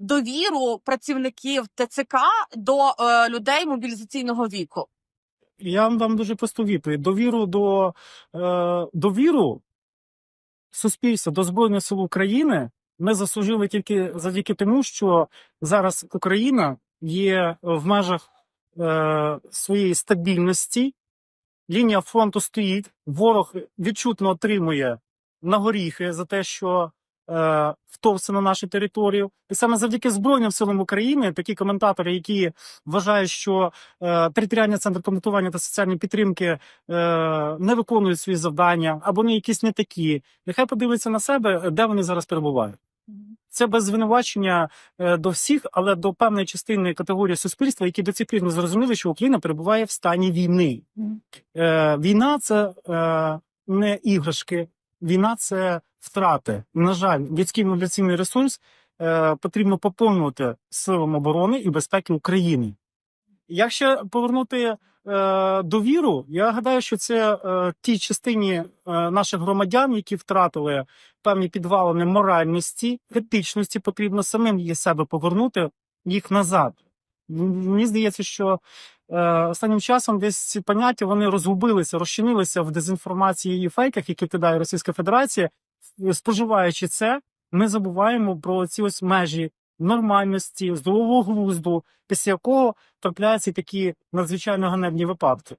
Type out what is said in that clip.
довіру працівників ТЦК до е, людей мобілізаційного віку? Я вам дам дуже просту відповідь. Довіру до е, довіру суспільства до Збройних сил України ми заслужили тільки завдяки тому, що зараз Україна є в межах е, своєї стабільності. Лінія фронту стоїть, ворог відчутно отримує на горіхи за те, що е, вторгся на нашу територію. І саме завдяки Збройним силам України такі коментатори, які вважають, що е, територіальний центр коментування та соціальної підтримки е, не виконують свої завдання або не якісь не такі. Нехай подивляться на себе, де вони зараз перебувають. Це без звинувачення е, до всіх, але до певної частини категорії суспільства, які до цих пір не зрозуміли, що Україна перебуває в стані війни. Е, війна це е, не іграшки, війна це втрати. На жаль, людський мобілізаційний ресурс е, потрібно поповнювати силам оборони і безпеки України. Якщо повернути е, довіру, я гадаю, що це е, тій частині е, наших громадян, які втратили певні підвалини моральності, етичності, потрібно самим її себе повернути їх назад. Мені здається, що е, останнім часом десь ці поняття вони розгубилися, розчинилися в дезінформації і фейках, які кидає Російська Федерація. Споживаючи це, ми забуваємо про ці ось межі нормальності, здорового глузду, після якого трапляються такі надзвичайно ганебні випадки.